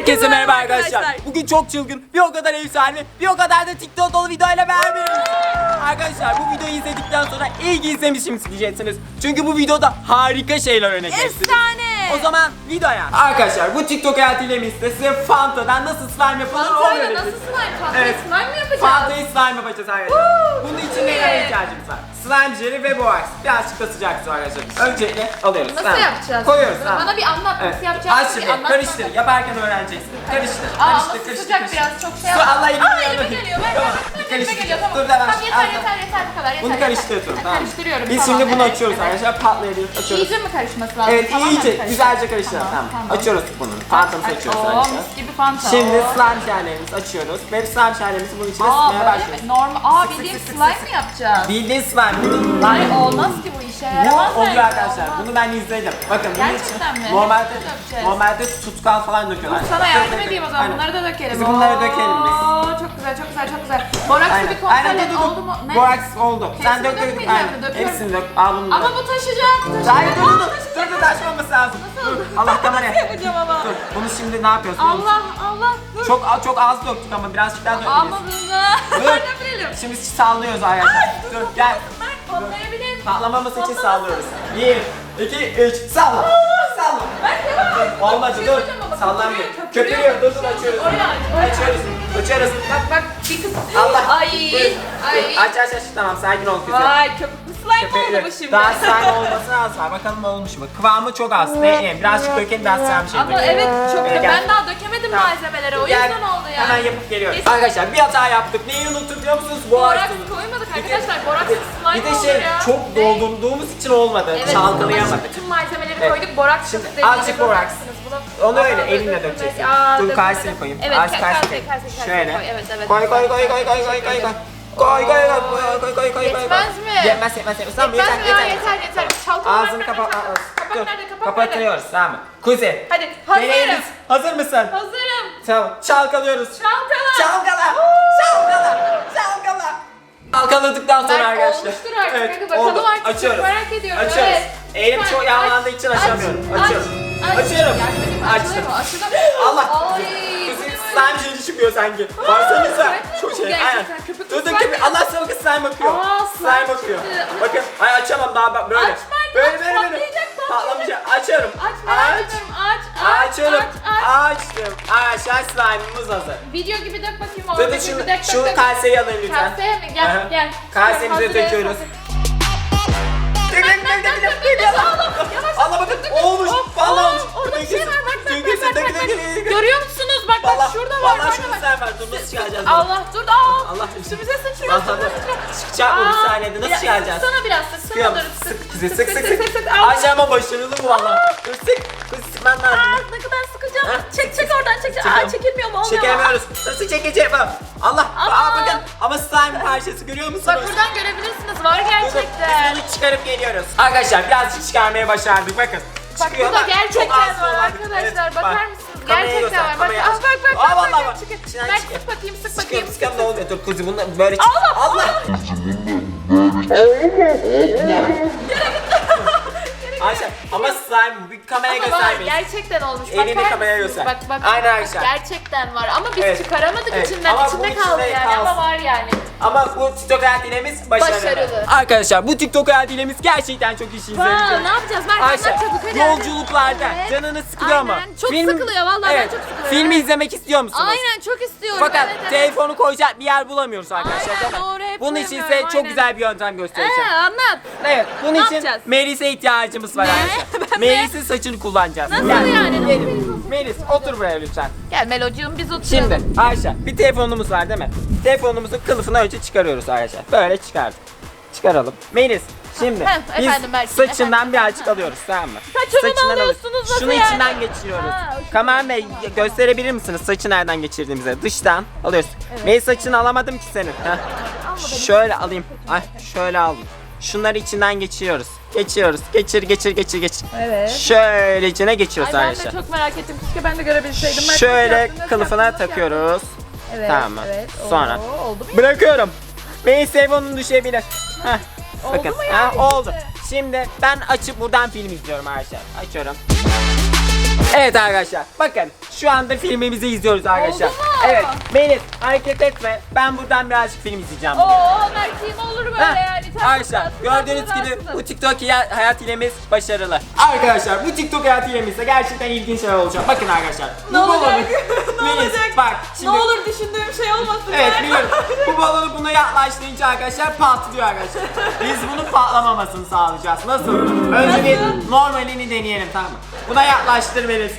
Herkese merhaba arkadaşlar. Bugün çok çılgın, bir o kadar efsane, bir o kadar da TikTok dolu videoyla beraberiz. Arkadaşlar bu videoyu izledikten sonra iyi ki izlemişim diyeceksiniz. Çünkü bu videoda harika şeyler öne geçti. Efsane. O zaman videoya. Arkadaşlar bu TikTok hayatıyla size Fanta'dan nasıl slime yapılır onu Fantayla öğreteceğiz. nasıl slime? Fanta Evet. slime mi yapacağız? Fanta'yı slime yapacağız arkadaşlar. Woo! Bunun için nelere ihtiyacımız var? Slime jeli ve borax. Birazcık da sıcak su arkadaşlar. Öncelikle alıyoruz. Nasıl tamam. yapacağız? Koyuyoruz. Bana tamam. bir anlat Evet. nasıl yapacağız? Aç şimdi karıştır. Yaparken öğreneceksin. Karıştır. Aa, Karıştır. Karıştır. sıcak karıştır. biraz çok şey Su yapma. Allah Aa, elime geliyor. Ver. Tamam. Elime geliyor tamam. Dur ben. Tamam yeter yeter yeter bu kadar yeter. Bunu karıştırıyorum. Tamam. Karıştırıyorum. Biz şimdi bunu açıyoruz arkadaşlar. Patlayabilir. Açıyoruz. İyice mi karışması lazım? Evet iyice güzelce karıştıralım. Tamam. Açıyoruz bunu. Fantamızı Aç- açıyoruz Oo arkadaşlar. mis gibi fanta. Şimdi slime şerlerimizi açıyoruz. Ve slime şerlerimizi bunun içine sıkmaya başlıyoruz. Normal. Aa bildiğin slime mi yapacağız? Bildiğin slime. Ay olmaz ki bu işe Bu yaramaz. oluyor bence, arkadaşlar. olmaz. Bunu ben izledim. Bakın bunun için mi? normalde Hepsini dökeceğiz. normalde tutkal falan döküyorlar. Sana yardım dök, edeyim o zaman. Aynen. Bunları da dökelim. Biz bunları dökelim biz. Oo, çok güzel, çok güzel, çok güzel. Borakslı Aynen. bir kontrol Aynen et. dur dur Oldu mu? Ne? Borax oldu. Sen Hepsini dök dök. dökmeyeceğim Aynen. mi? Döküyorum. Hepsini dök. Al bunu. Ama bu taşıyacak. Hayır dur dur dur. Dur dur taşmaması lazım. Dur. Allah kameraya. Yapacağım ama? Dur. Bunu şimdi ne yapıyorsun? Allah, Allah. Dur. Çok çok az döktük ama birazcık daha Ama dökeceğiz. bunu. Dur. Bilelim. Şimdi sallıyoruz arkadaşlar. Dur gel. Patlayabilir. Patlamaması için Patlamasın. sallıyoruz. 1, 2, 3, salla. Salla. Mert devam. Olmadı Bir şey dur. söyleyeceğim ama Sallanmıyor. köpürüyor, Köpürüyor. Dur dur köpürüyor. açıyoruz. Oraya aç, oraya aç. Açıyoruz. Açıyoruz. Bak bak bir kız. Allah. Ay. Dur. Ay. Aç aç aç. Tamam sakin ol kızım. Vay köpüklü slime oldu bu şimdi. Daha slime olması az var. Bakalım olmuş mu? Kıvamı çok az. Ne? Birazcık dökelim sen bir şey Ama dökelim. evet çok gel. ben daha dökemedim Tamam. malzemeleri o Gel. yüzden oldu ya. Hemen yapıp geliyoruz. Kesin. Arkadaşlar bir hata yaptık. Neyi unuttuk biliyor musunuz? Bu Boraks ağaçta unuttuk. koymadık Bir de- arkadaşlar. Boraks bir de- slime Bir de olur şey ya. çok doldurduğumuz için olmadı. Evet, Çalkalayamadık. bütün malzemeleri Evet. koyduk. Boraks Şimdi azıcık boraks. Onu öyle elinle dökeceksin. Dur kayseri koyayım. Evet, Az ka- kayseri. kayseri, kayseri, kayseri Şöyle. koy. Evet, evet. Koy koy koy koy koy koy koy koy. Koy koy koy koy koy koy. Yetmez mi? Yetmez yetmez yetmez. Tamam Yetmez yeter mi ya? yeter. Yeter yeter. Çalkala Ağzını kapat. Kapat Dur. nerede? Kapat nerede? Kapatıyoruz tamam? Kuzey. Hadi hazırım. Deneyimiz. Hazır mısın? Hazırım. Tamam. Çalkalıyoruz. Çalkala. Çalkala. Çalkala. Çalkala. Çalkaladıktan sonra Mert, arkadaşlar. olmuştur artık. Hadi bakalım artık. Çok Açıyoruz. merak ediyorum. Açıyoruz. Evet. Elim Lütfen çok aç, yağlandığı için aç, açamıyorum. aç, Açıyorum. aç. Açıyorum. Yardım edeyim Açtım. Allah. Ay. Ne slime jeli çıkıyor sanki. Evet, Çok şey. gerçekten Aynen. köpüklü Dur dur slime köpük. mi? Allah sana bakın slime bakıyor. Aa, slime Slime bakıyor. çıktı. Bakın. Ay açamam daha bak böyle. Aç Mert, Böyle aç, böyle böyle. patlayacak, patlayacak. Açıyorum. Aç merak Aç. ediyorum. Aç. Aç. Açıyorum. Aç. Aç. Açtım. Arkadaşlar slime'ımız hazır. Video gibi dök bakayım orada dur gibi şunu, dök dök dök. kaseyi alın lütfen. Kaseye mi? Gel Aha. gel. Kasemize Hazır, döküyoruz. hazır. Dök dök dök dök dök dök. Yavaş. Allah bakın olmuş. Hop, Vallahi aa, olmuş. Orada bir şey var bak bak bak bak bak. Görüyor musunuz? Bak bak Vallahi, şurada var. vallahi bak, şurada bak. sen var. Dur nasıl çıkaracağız? bunu? Allah dur da al. Allah. Üstümüze sıçrıyor. Allah. üstümüze sıçrıyor. Çıkacak mı bir Aa, saniyede? Nasıl biraz- çıkaracağız? Sıksana biraz sıksana Sıkıyorum. dur. Sık kızı sık sık sık. sık. Al. Ayşe ama başarılı bu valla. Dur sık. Kız sıkman Aa, lazım. ne kadar sıkacağım. Ha? Çek çek oradan çek. Aa Çekiyorum. çekilmiyor mu? Olmuyor mu? Çekemiyoruz. Nasıl çekeceğim? Allah. Aa bakın. Ama slime parçası görüyor musunuz? Bak buradan görebilirsiniz. Var Dur, dur. gerçekten. Biz bunu çıkarıp geliyoruz. Arkadaşlar birazcık çıkarmaya başardık bakın. Bak burada ama gerçekten var arkadaşlar. Evet, Bakar bak. mısınız? Kameraya Gerçekten göster, var. Bak, ah, bak bak Aa, bak. vallahi bak, bak. Çıkın. Mert çıkıyor. sık bakayım sık bakayım. sıkıyorum ne oluyor? Dur kuzu bunu böyle çık. Allah, Allah. Ayşe ama slime bir kameraya Ama var göstermeyin. gerçekten olmuş. Elini Bakar kameraya mısınız? göster. Bak bak. Aynen bak, arkadaşlar. Gerçekten var ama biz Evet. çıkaramadık Evet. içinden. Ama İçinde bu kaldı yani ama kalsın. var yani. Ama bu TikTok hayat dilemiz başarılı. Başarılı. Arkadaşlar bu TikTok hayat dilemiz gerçekten çok işinize Vaa yarayacak. ne yapacağız? Mert Ayşe anlat çabuk hadi. yolculuklarda Evet. canınız sıkılıyor? Aynen. Çok sıkılıyor, vallahi ben çok sıkılıyorum. Filmi izlemek istiyor musunuz? Aynen çok istiyorum. Fakat evet, evet. telefonu koyacak bir yer bulamıyoruz arkadaşlar. Aynen, doğru, Bunun için bulamıyorum, çok aynen. güzel bir yöntem göstereceğim. Ee, anlat. Evet, bunun Ne için yapacağız? Melis'e ihtiyacımız var arkadaşlar. Ben? Melis'in saçını kullanacağız. Nasıl yani? gelin. Melis otur buraya lütfen. Gel Melocuğum biz oturalım. Şimdi Ayşe bir telefonumuz var değil mi? Telefonumuzun kılıfını önce çıkarıyoruz arkadaşlar. Böyle çıkardık. Çıkaralım. Melis şimdi Heh, biz efendim Berkin, saçından efendim. birazcık alıyoruz tamam mı? Saçımı mı alıyoruz. alıyorsunuz, nasıl Şunu yani? içinden geçiriyoruz. Ha, o Kamer Bey gösterebilir misiniz saçı nereden geçirdiğimizi? Dıştan alıyoruz. Melis saçını alamadım ki senin. Heh. Şöyle alayım. Ay şöyle aldım. Şunları içinden geçiriyoruz. Geçiyoruz. Geçir geçir geçir geçir. Evet. Şöyle içine geçiyoruz Ay ben de arkadaşlar. çok merak ettim. Keşke ben de görebilseydim. Mert, Şöyle kılıfına yaptın, nasıl yaptın? takıyoruz. Evet. Tamam? Evet. Sonra. Oo, oldu mu? Bırakıyorum. Benim telefonum düşebilir. Heh. Oldu Bakın. mu yani? Ha, oldu. Şimdi ben açıp buradan film izliyorum arkadaşlar. Açıyorum. Evet arkadaşlar bakın şu anda filmimizi izliyoruz arkadaşlar. Oldu mu? Evet Melis hareket etme. Ben buradan birazcık film izleyeceğim. Oo Mert'im olur böyle Heh, yani. Sen Arkadaşlar haklısın, gördüğünüz haklısın, gibi haklısın. bu TikTok ya- hayat hilemiz başarılı. Arkadaşlar bu TikTok hayat hilemizde gerçekten ilginç şeyler olacak. Bakın arkadaşlar. Ne bu olacak? balonu- Ne Melis, olacak? bak şimdi Ne olur düşündüğüm şey olmasın. Evet Mert. biliyorum. Bu balonu buna yaklaştırınca arkadaşlar patlıyor arkadaşlar. Biz bunun patlamamasını sağlayacağız. Nasıl? Önce bir Nasıl? normalini deneyelim tamam mı? Buna yaklaştır Melis.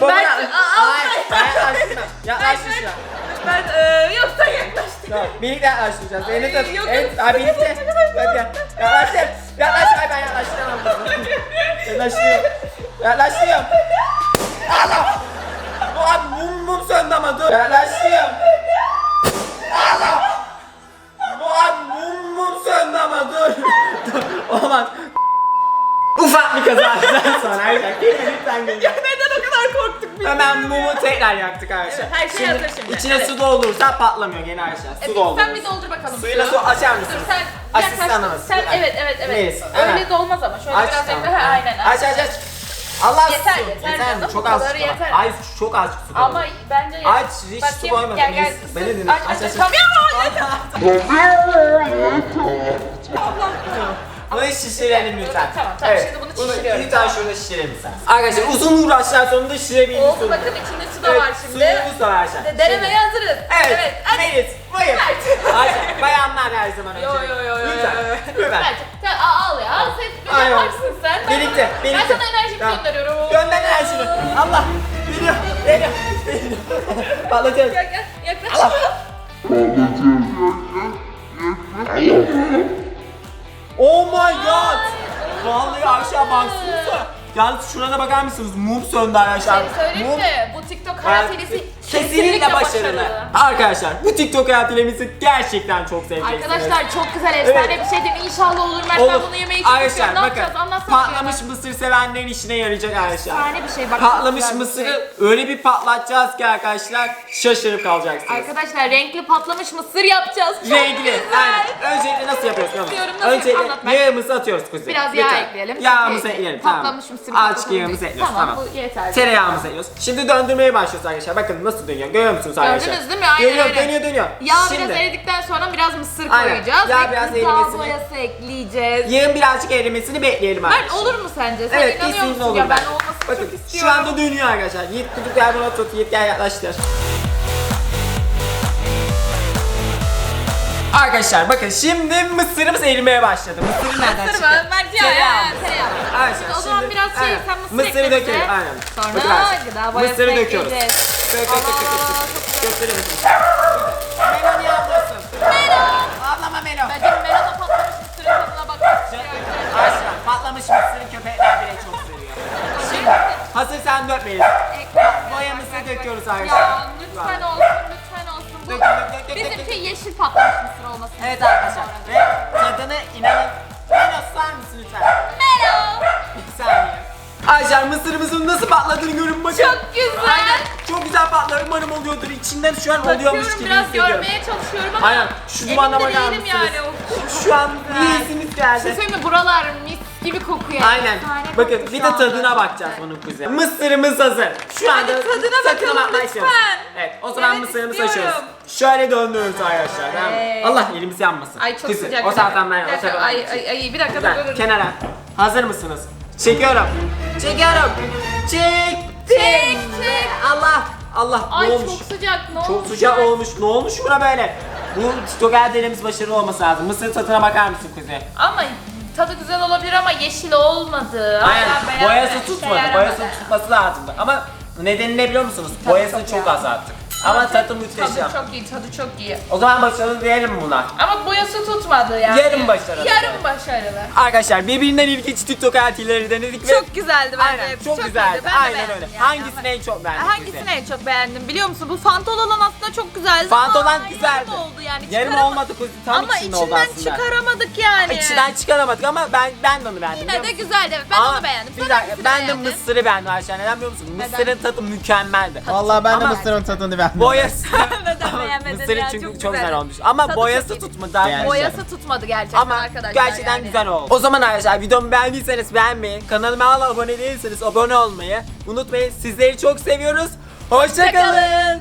Bu Ben- buna- Aa, Hayır, ben Ben- şuna. Ben eee yoksa yaklaştım. Tamam, birlikte yaklaştıracağız. Ay, tut. yok, Evet, yok. abi birlikte. Hadi gel. Yaklaştır. Yaklaştır. Ay ben yaklaştıramam. Yaklaştırıyorum. Yaklaştırıyorum. Allah! Bu abi mum mum söndü ama dur. Yaklaştırıyorum. Allah! Bu abi mum mum söndü ama dur. Dur, Olmaz. Ufak bir kazadan sonra arkadaşlar. Gelin lütfen gelin. Neden o kadar korktuk biz? Hemen mumu tekrar yaktık arkadaşlar. Evet, her şey hazır şimdi. İçine Evet. su doldurursa patlamıyor gene arkadaşlar. Su doldur. sen bir doldur bakalım. Suyla su açar mısın? Dur sen Asistanımız. yaklaştın. Sen Lütfen. evet evet evet. Neyse, Öyle hemen. de olmaz ama şöyle Aç biraz tamam. ekle. Ha, aynen. Aç aç aç. Allah Yeter, su. yeter mi? canım, Çok bu az kadarı su. yeter. Ay çok az su. Ama bence Aç, hiç su Bakayım, koymadım. Gel gel. Neyse, beni dinle. Aç Aç, aç. Tamam ya yeter. Bunu şişirelim lütfen. Tamam, tamam. Şimdi bunu şişiriyorum. Lütfen şurada şişirelim sen. Arkadaşlar uzun uğraşlar sonunda şişirebildik sonunda. bakın içinde su da Evet, var şimdi. suyumuz da var arkadaşlar. De- Denemeye hazırız. Evet. Hadi. Melis. Buyur. Evet. Hadi. Bayanlar her zaman önce. Yo yo yo yo. Lütfen. yo. Lütfen. Bence. Sen al al ya. Sen Ay, yaparsın sen. Ben Birlikte, sana- birlikte. Ben sana enerjimi Tamam. gönderiyorum. Gönder enerjini. Allah. Geliyor. Geliyor. Geliyor. Patlatıyoruz. Gel gel. Yaklaş. Oh my god. Vallahi aşağı baksanıza. Yalnız şurada bakar mısınız? Mum söndü arkadaşlar. Seni söyleyeyim Mum- mi? Bu TikTok hayat hilesi Kesinlikle başarılı. Arkadaşlar bu TikTok hayat hilemizi gerçekten çok seveceksiniz. Arkadaşlar çok güzel efsane Evet. bir şey değil mi? İnşallah olur Mert ben bunu yemeyi çok Arkadaşlar istiyorum. Ne bakın yapacağız? Anlatsana. patlamış mısır sevenlerin işine yarayacak arkadaşlar. Efsane bir şey bak. Patlamış güzel bir mısırı şey. öyle bir patlatacağız ki arkadaşlar şaşırıp kalacaksınız. Arkadaşlar renkli patlamış mısır yapacağız. Çok Renkli. güzel. Aynen. Öncelikle nasıl yapıyoruz? biliyor musun? Bilmiyorum, nasıl Öncelikle anlat ben. yağımızı atıyoruz kuzey. Biraz yağ ekleyelim. Yağımızı Çünkü ekleyelim. Patlamış mısır. Azıcık patlamış yağımızı ekliyoruz Tamam, tamam. bu yeter. Tereyağımızı ekliyoruz. Şimdi döndürmeye başlıyoruz arkadaşlar. Bakın nasıl dönüyor. Görüyor musunuz arkadaşlar? Gördünüz değil mi? Aynen, dönüyor, aynen. dönüyor, dönüyor. Yağ Şimdi, biraz eridikten sonra biraz mısır Aynen. koyacağız. Yağ ve biraz erimesini- boyası ekleyeceğiz. Yağın birazcık erimesini bekleyelim arkadaşlar. olur mu sence? Sen Evet inanıyor kesinlikle musun? olur. Ya ben olmasını Bakın çok şu istiyorum. anda dönüyor arkadaşlar. Yiğit kutup gel buna tut. Yiğit gel yaklaştır. Arkadaşlar bakın şimdi mısırımız erimeye başladı. Mısırı nereden Mısır çıktı? mı? Mert ya. Tereyağı. Tereyağı. Arkadaşlar O zaman şimdi- biraz şey, aynen. sen mısır Mısırı ekle bize. dökelim aynen. Sonra Bakın arkadaşlar, gıda boyası Mısırı döküyoruz. ekleyeceğiz. Dök dök. Aa, çok Gösterir misin? Melo niye ablıyorsun? Melo. Ablama Melo. Bence Melo'da patlamış mısırın tadına bakmak istiyor. Arkadaşlar patlamış mısırı köpekler bile çok seviyor. Şimdi hazır sen dök Melis. Boyamızı döküyoruz arkadaşlar. Ya lütfen olsun, lütfen olsun. Bu bizimki yeşil patlamış mısır olmasın. Evet arkadaşlar ve tadını inanın. Arkadaşlar mısırımızın nasıl patladığını görün bakın. Çok güzel. Aynen. Çok güzel patlar umarım oluyordur. İçinden şu an oluyormuş Bakıyorum gibi biraz hissediyorum. görmeye çalışıyorum ama Aynen. Şu dumana elimde bakar değilim mısınız? yani. Of, Şu an güzel. yiyesimiz Bir geldi. şey söyleyeyim mi? Buralar mis gibi kokuyor. Aynen. Efsane Bakın kokuyor bir şu de anda. tadına bakacağız bunun kuzi. Mısırımız hazır. Şu anda tadına bakalım bakmak lütfen. istiyoruz. Evet o zaman Evet, mısırımızı istiyorum. açıyoruz. Şöyle döndürüyoruz arkadaşlar. tamam mı? Evet. Allah elimiz yanmasın. Ay çok Kuzi, sıcak. O dakika. saatten ben Bir dakika, o saatten Ay ay ay bir dakika dur. Kenara. Hazır mısınız? Çekiyorum. Çekiyorum. Çektim. Çek, çek. Allah. Allah Ay ne olmuş? çok sıcak ne olmuş? Çok sıcak olmuş. Ne olmuş buna böyle? Bu TikTok ellerimiz başarılı olması lazım. Mısır tadına bakar mısın Kuzey? Ama tadı güzel olabilir ama yeşil olmadı. Aynen. Boyası Şey tutmadı. yaramadı. Boyası tutması lazımdı. Ama nedeni ne biliyor musunuz? Boyasını çok iyi. azalttık. Ama tadı muhteşem. Tadı çok iyi, tadı çok iyi. O zaman başarılı diyelim buna. Ama boyası tutmadı yani. Yarım başarılı. Yarım başarılı. Arkadaşlar birbirinden ilginç TikTok hayatileri denedik ve Çok güzeldi bence. Aynen çok, güzeldi. iyiydi. Ben de Aynen öyle. yani. Hangisini en çok beğendin? Hangisini Kuzey? en çok beğendim biliyor musun? Bu fantol olan aslında çok güzeldi Fantolan ama güzeldi. yarım oldu yani. Yarım olmadı Kuzey. Tam Ama içinde oldu içinden aslında. çıkaramadık yani. İçinden çıkaramadık ama ben ben de onu beğendim. Yine de güzeldi evet. Ben Ama onu beğendim. Bir dakika ben de mısırı beğendim Ayşe. Neden biliyor musun? Mısırın tadı mükemmeldi. Vallahi ben de mısırın tadını beğendim. Boyası Neden beğenmedin mısırı ya, çünkü çok çok, güzel. olmuş. Ama Tadı boyası çok tutmadı arkadaşlar. Boyası tutmadı gerçekten Ama arkadaşlar. gerçekten yani. güzel oldu. O zaman arkadaşlar videomu beğendiyseniz beğenmeyi, kanalıma hala abone değilseniz abone olmayı unutmayın. Sizleri çok seviyoruz. Hoşçakalın. Hoşçakalın.